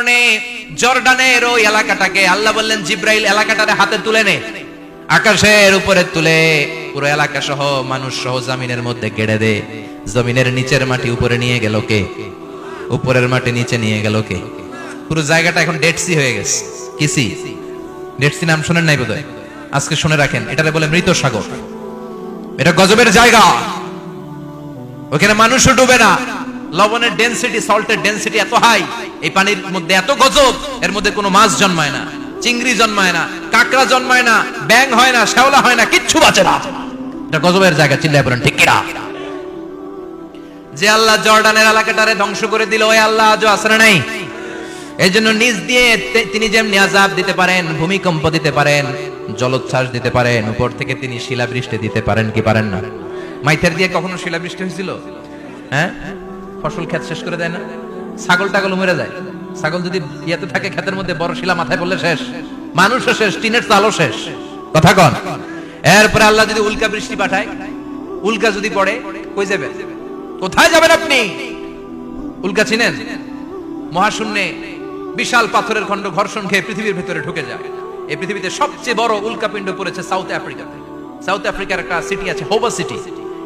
কারণে জর্ডানের ওই এলাকাটাকে আল্লাহ বললেন, জিব্রাইল এলাকাটারে হাতে তুলে নে। আকাশের উপরে তুলে পুরো এলাকা সহ মানুষ সহ জমিনের মধ্যে গেড়ে দে। জমিনের নিচের মাটি উপরে নিয়ে গেল কে? উপরের মাটি নিচে নিয়ে গেল কে? পুরো জায়গাটা এখন ডেড সি হয়ে গেছে। কিসি ডেড সি নাম শোনেন নাই বোধহয়? আজকে শুনে রাখেন, এটারে বলে মৃত সাগর। এটা গজবের জায়গা। ওখানে মানুষও ডুবে না। লবণের ডেনসিটি সল্টের ডেনসিটি এত হাই এই পানির মধ্যে এত গজব, এর মধ্যে কোনো মাছ জন্মায় না, চিংড়ি জন্মায় না, কাঁকড়া জন্মায় না ব্যাং হয় না, শ্যাওলা হয় না, কিচ্ছু বাঁচে না। এটা গজবের জায়গা, চিল্লায় বলেন, ঠিক কিনা? যে আল্লাহ জর্ডানের এলাকাটারে ধ্বংস করে দিল, ওই আল্লাহ আজও আসরে নাই? এই জন্য নিজ দিয়ে তিনি যেমনি আজাব দিতে পারেন, ভূমিকম্প দিতে পারেন, জলোচ্ছ্বাস দিতে পারেন, উপর থেকে তিনি শিলাবৃষ্টি দিতে পারেন কি পারেন না? মাইথের দিয়ে কখনো শিলাবৃষ্টি হয়েছিল? হ্যাঁ? ফসল ক্ষেত শেষ করে দেয় না? ছাগল টাগল মরে যায়। ছাগল যদি ইয়েতে থাকে, ক্ষেতের মধ্যে বড় শিলা মাথায় পড়লে শেষ। মানুষও শেষ, টিনের চালও শেষ। কথা কন। এরপরে আল্লাহ যদি উল্কা বৃষ্টি পাঠায়, উল্কা যদি পড়ে, কই যাবেন? কোথায় যাবেন আপনি? উল্কা চিনেন? মহাশূন্যে বিশাল পাথরের খণ্ড ঘর্ষণ খেয়ে পৃথিবীর ভেতরে ঢুকে যায়। এই পৃথিবীতে সবচেয়ে বড় উল্কাপিণ্ড পড়েছে সাউথ আফ্রিকাতে। সাউথ আফ্রিকার একটা সিটি আছে, হোবা সিটি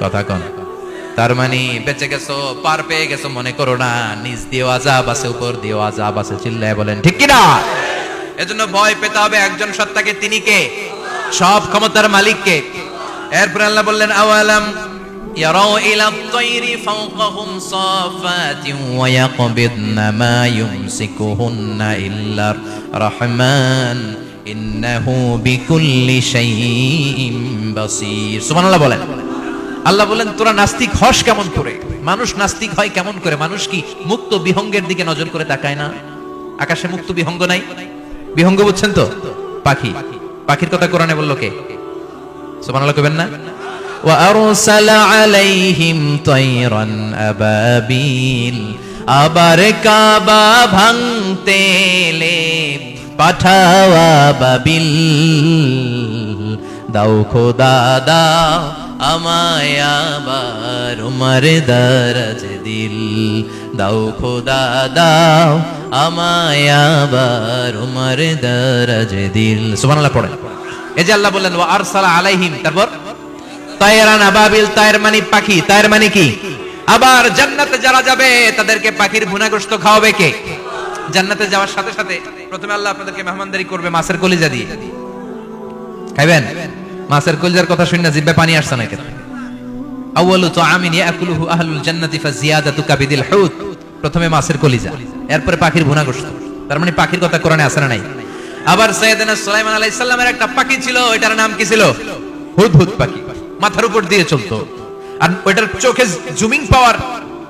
কথা কন তার মানে বেঁচে গেছো পার পেয়ে গেছো মনে করো না নিজ দিয়েও আজাব আছে উপর দিয়েও আজাব আছে চিল্লায় বলেন ঠিক কিনা এজন্য ভয় পেতে হবে একজন সত্তাকে তিনি কে সব ক্ষমতার মালিক কে এরপর আল্লাহ বললেন আওয়ালাম يروا إلى الطير فوقهم صافات ويقبضن ما يمسكهن إلا الرحمن إنه بكل شيء بصير سبحان الله বলেন আল্লাহ বলেন তোরা নাস্তিক হস কেমন করে মানুষ নাস্তিক হয় কেমন করে মানুষ কি মুক্ত বিহঙ্গের দিকে নজর করে তাকায় না আকাশে মুক্ত বিহঙ্গ নাই বিহঙ্গ বুঝছেন তো পাখি পাখির কথা কোরআনে বললো কে সুবহানাল্লাহ কইবেন না وأرسل عليهم طيرا أبابيل আবার কাবা ভাঙতে এলে পাঠাওয়া বাবিল দাও খোদা দাও আমায় আবার উমার দারাজ দিল। দাও খোদা, দাও, আমায় আবার উমার দারাজ দিল। সুবহানাল্লাহ পড়েন। এই যে আল্লাহ বললেন, ওয়া আরসালা আলাইহিম তারপর, তায়রান আবাবিল তায়ের মানে পাখি তায়ের মানে কি? আবার জান্নাতে যারা যাবে, তাদেরকে পাখির ভুনাগ্রস্ত খাওয়াবে কে? জান্নাতে যাওয়ার সাথে সাথে প্রথমে আল্লাহ আপনাদেরকে মেহমানদারি করবে মাছের কলিজা দিয়ে। খাইবেন? মাছের কলিজার কথা শুনে জিব্বে পানি আসছে না কেন আউয়ালু তুআমিন ইয়াকুলুহু আহলুল জান্নাতি ফাজিয়াদাতু কাবিদিল হুত প্রথমে মাছের কলিজা, এরপরে পাখির ভুনাগ্রস্ত তার মানে পাখির কথা কোরআনে আছে না নাই? আবার সৈয়দনা সুলাইমান আলাইহিস সালামের একটা পাখি ছিল এটার নাম কি ছিল? হুদহুদ পাখি। মাথার উপর দিয়ে চলতো। আর ওইটার চোখে zooming power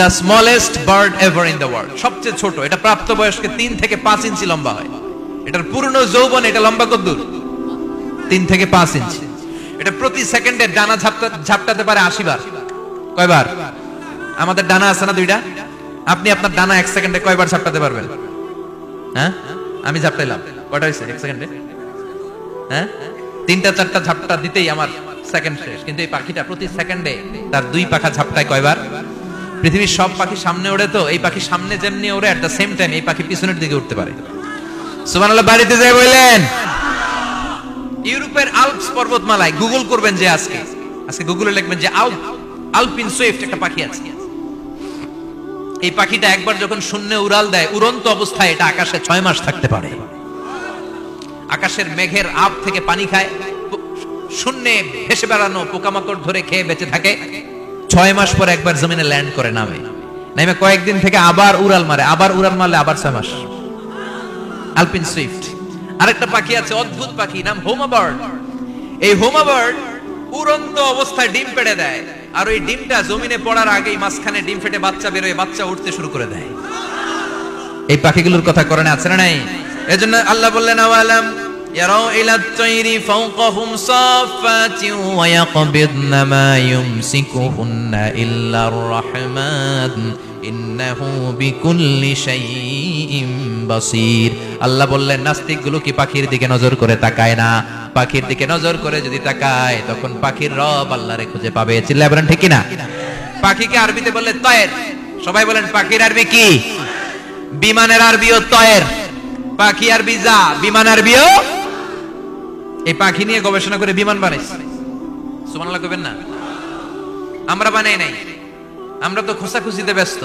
The smallest bird ever in the world সবচেয়ে ছোট। এটা প্রাপ্তবয়স্কে তিন থেকে পাঁচ ইঞ্চি লম্বা হয়। এটার পূর্ণ যৌবন, এটা লম্বা কদ্দূর তিন থেকে পাঁচ ইঞ্চি। এটা প্রতি সেকেন্ডে ডানা ঝাপটা, ঝাপটাতে পারে আশি বার। কয়বার? আমাদের ডানা আছে না দুইটা? আপনি আপনার ডানা এক সেকেন্ডে কয়বার ঝাপটাতে পারবেন? হ্যাঁ? আমি ঝাপটাইলাম। কয়টা হয়েছে? এক সেকেন্ডে? হ্যাঁ? তিনটা, চারটা ঝাপটা দিতেই আমার সেকেন্ড শেষ। কিন্তু এই পাখিটা প্রতি সেকেন্ডে তার দুই পাখা ঝাপটায় কয়বার? পৃথিবীর সব পাখি সামনে ওড়ে তো, এই পাখি সামনে যেমনি ওড়ে অ্যাট দ্য সেম টাইম এই পাখি পিছনের দিকে উঠতে পারে। সুবহানাল্লাহ, বাড়িতে যাই বললেন, ইউরোপের আলপস পর্বতমালায় গুগল করবেন যে আজকে আজকে গুগলে লিখবেন যে আল আলপিন সুইফট একটা পাখি আছে। এই পাখিটা একবার যখন শূন্যে উড়াল দেয়, উড়ন্ত অবস্থায় এটা আকাশে ছয় মাস থাকতে পারে। আকাশের মেঘের আপ থেকে পানি খায়, শূন্যে ভেসে বেড়ানো পোকামাকড় ধরে খেয়ে বেঁচে থাকে। ছয় মাস পর একবার জমিনে ল্যান্ড করে নামে। নামে কয়েকদিন থেকে আবার উড়াল মারে, আবার উড়াল মারলে আবার ছয় মাস। আলপিন সুইফট। আরেকটা পাখি আছে, অদ্ভুত পাখি, নাম হোমা বার্ড এই হোমা বার্ড উড়ন্ত অবস্থায় ডিম পেড়ে দেয়, আর ওই ডিমটা জমিনে পড়ার আগেই মাঝখানে ডিম ফেটে বাচ্চা বেরোয়, বাচ্চা উঠতে শুরু করে দেয়। এই পাখিগুলোর কথা করণে আছে না নাই? এজন্য আল্লাহ বললেন, আওয়ালাম ইয়ারাও ইলা তাইরি ফাওকাহুম সাফাতিন ওয়া ইয়াকবিদনা মা ইউমসিকুহুন্না ইল্লার রাহমান ইন্নাহু বিকুল্লি শাইইন আল্লাহ বললেন, নাস্তিকগুলো কি পাখির দিকে নজর করে তাকায় না? পাখির দিকে নজর করে যদি তাকায়, তখন পাখির রব আল্লাহরে খুঁজে পাবে। চিল্লায় বলেন, ঠিক না পাখিকে আরবিতে বললে তয়ের। সবাই বলেন, পাখির আরবি কি? বিমানের আরবিও তয়ের। পাখি আর বিজা বিমান আরবিও এই পাখি নিয়ে গবেষণা করে বিমান বানাইছে। সুবহানাল্লাহ কইবেন না? আমরা বানাই নাই। আমরা তো খোসাখুসিতে ব্যস্ত।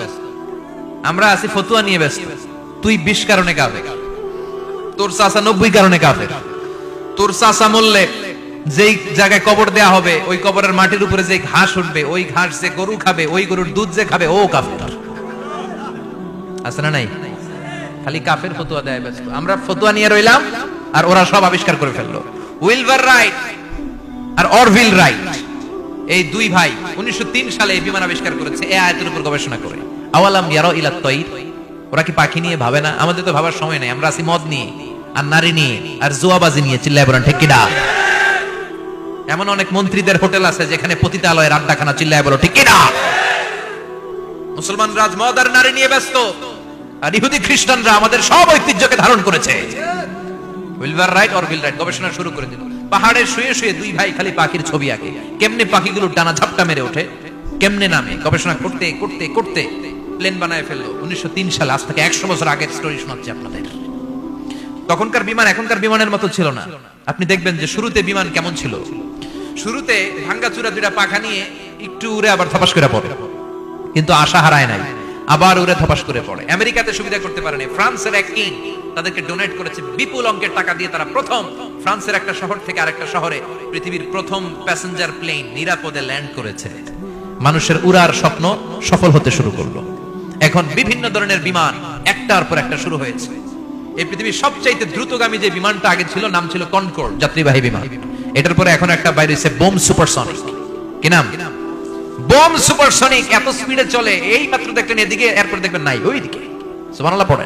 আমরা আছি ফতুয়া নিয়ে ব্যস্ত। তুই বিশ কারণে কাফের। তোর চাচা নব্বই কারণে কাফের। তোর চাচা মরলে যেই জায়গায় কবর দেয়া হবে, ওই কবরের মাটির উপরে যে ঘাস উঠবে, ওই ঘাস যে গরু খাবে, ওই গরুর দুধ যে খাবে, ও কাফের। আছে না নাই? খালি কাফের ফতুয়া দেয় ব্যস্ত। আমরা ফতুয়া নিয়ে রইলাম আর ওরা সব আবিষ্কার করে ফেলল। উইলভার রাইট আর অরভিল রাইট এই দুই ভাই উনিশশো সালে এই বিমান আবিষ্কার করেছে, এ আয়াতের উপর গবেষণা করে। আওয়ালাম ইয়ারো ইলা তৈর। ওরা কি পাখি নিয়ে ভাবে না? আমাদের তো ভাবার সময় নেই, আমরা আছি মদ নিয়ে, আর নারী নিয়ে, আর জুয়াবাজি নিয়ে চিল্লায় বলেন, ঠিক কিনা এমন অনেক মন্ত্রীদের হোটেল আছে যেখানে পতিতালয়ের আড্ডাখানা চিল্লায় বলো, ঠিক কিনা মুসলমান রাজ মদ আর নারী নিয়ে ব্যস্ত, আর ইহুদি খ্রিস্টানরা আমাদের সব ঐতিহ্যকে ধারণ করেছে। রাইট রাইট গবেষণা শুরু করে দিল। পাহাড়ে শুয়ে শুয়ে দুই ভাই খালি পাখির ছবি কেমনে পাখিগুলো ডানা ঝাপটা মেরে ওঠে? কেমনে নামে? গবেষণা করতে করতে করতে প্লেন বানায় ফেলল। উনিশশো তিন আজ থেকে একশো বছর আগের স্টোরি শোনাচ্ছি আপনাদের। তখনকার বিমান এখনকার বিমানের মতো ছিল না। আপনি দেখবেন যে শুরুতে বিমান কেমন ছিল। শুরুতে ভাঙ্গাচুরা দুটা পাখা নিয়ে একটু উড়ে আবার থপাস করে পড়ে। কিন্তু আশা হারায় নাই। আবার উড়ে থপাস করে পড়ে। আমেরিকাতে সুবিধা করতে পারেনি। ফ্রান্সের এক কিং তাদেরকে ডোনেট করেছে বিপুল অঙ্কের টাকা দিয়ে তারা প্রথম ফ্রান্সের একটা শহর থেকে আরেকটা শহরে পৃথিবীর প্রথম প্যাসেঞ্জার প্লেন নিরাপদে ল্যান্ড করেছে। মানুষের উড়ার স্বপ্ন সফল হতে শুরু করল। এখন বিভিন্ন ধরনের বিমান একটার পর একটা শুরু হয়েছে। এই পৃথিবীর সবচাইতে দ্রুতগামী যে বিমানটা আগে ছিল, নাম ছিল কনকোর্ড যাত্রীবাহী বিমান। এটার পরে এখন একটা বাইরে বোম সুপারসনিক। কি নাম? বোম সুপারসনিক, এত স্পিডে চলে। এই মাত্র দেখলেন এদিকে, এরপর দেখবেন নাই, ওইদিকে। সুবহানাল্লাহ পড়ে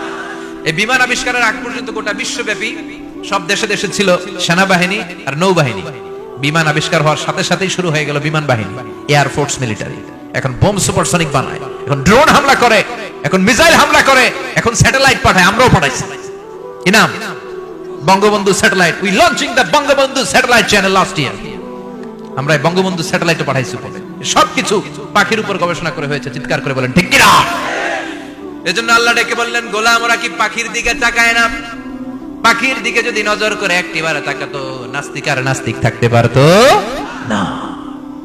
এই বিমান আবিষ্কারের আগ পর্যন্ত গোটা বিশ্বব্যাপী সব দেশে দেশে ছিল সেনাবাহিনী আর নৌবাহিনী। বিমান আবিষ্কার হওয়ার সাথে সাথেই শুরু হয়ে গেল বিমান বাহিনী এয়ার ফোর্স মিলিটারি এখন বোম সুপারসনিক বানায়, এখন ড্রোন হামলা করে, এখন মিসাইল হামলা করে, এখন স্যাটেলাইট পাঠায়, আমরাও পাঠাইছি। কি নাম Bangabandhu satellite we launching the Bangabandhu satellite channel last year আমরা বঙ্গবন্ধু স্যাটেলাইট পাঠাইছি সবকিছু পাখির উপর গবেষণা করে হয়েছে, চিৎকার করে বলেন, ঠিক কিনা? এজন্য আল্লাহ ডেকে বললেন, গোলাম, ওরা কি পাখির দিকে তাকায় না? পাখির দিকে যদি নজর করে একটিবার তাকাতো, নাস্তিক আর নাস্তিক থাকতে পারতো? না।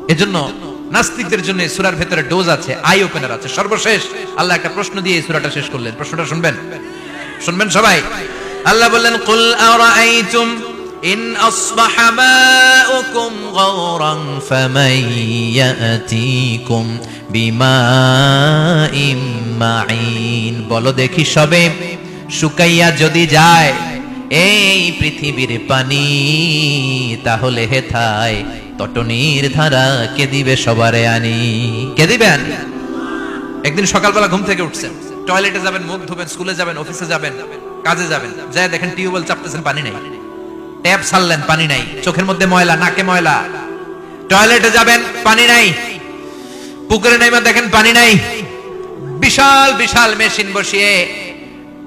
এজন্য নাস্তিকদের জন্য সূরার ভেতরে ডোজ আছে, আই ওপেনার আছে। সর্বশেষ আল্লাহ একটা প্রশ্ন দিয়ে সূরাটা শেষ করলেন। প্রশ্নটা শুনবেন? শুনবেন সবাই? আল্লাহ বললেন, কুল আরাআইতুম ইন আসবাহা মাউকুম গাওরান ফামান ইয়াতিকুম? বিমাইম মাইন। বলো দেখি সবে, শুকাইয়া যদি যায় এই পৃথিবীর পানি, তাহলে হেথায় তটনির ধারা কে দিবে সবারে আনি? কে দিবেন? একদিন সকালবেলা ঘুম থেকে উঠছেন, টয়লেটে যাবেন, মুখ ধুবেন, স্কুলে যাবেন, অফিসে যাবেন, কাজে যাবেন যাই দেখেন টিউবওয়েল চাপতেছেন, পানি নাই। ট্যাপ ছাড়লেন, পানি নাই, চোখের মধ্যে ময়লা, নাকে ময়লা। টয়লেটে যাবেন, পানি নাই পুকুরে নাইমা দেখেন পানি নাই। বিশাল বিশাল মেশিন বসিয়ে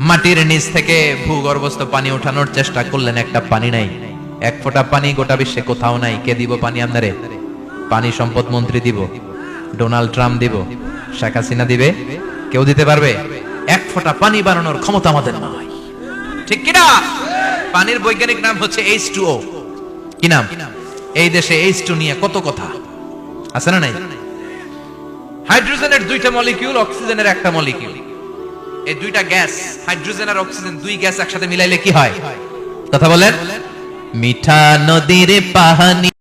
মাটির নিচ থেকে ভূগর্ভস্থ পানি ওঠানোর চেষ্টা করলেন, একটা পানি নাই। এক ফোঁটা পানি গোটা বিশ্বে কোথাও নাই। কে দিব পানি আপনারে পানি সম্পদ মন্ত্রী দিব, ডোনাল্ড ট্রাম্প দিব, শেখ হাসিনা দিবে, কেউ দিতে পারবে? এক ফোঁটা পানি বানানোর ক্ষমতা আমাদের নয় ঠিক কিনা? পানির বৈজ্ঞানিক নাম হচ্ছে এইচ টু ও। কি নাম? এই দেশে এইচ টু নিয়ে কত কথা? আছে না নাই? হাইড্রোজেনের দুইটা মলিকিউল, অক্সিজেনের একটা মলিকিউল। এই দুইটা গ্যাস, হাইড্রোজেন আর অক্সিজেন, দুই গ্যাস একসাথে মিলাইলে কি হয়? কথা বলেন। মিঠা নদীর পাহানি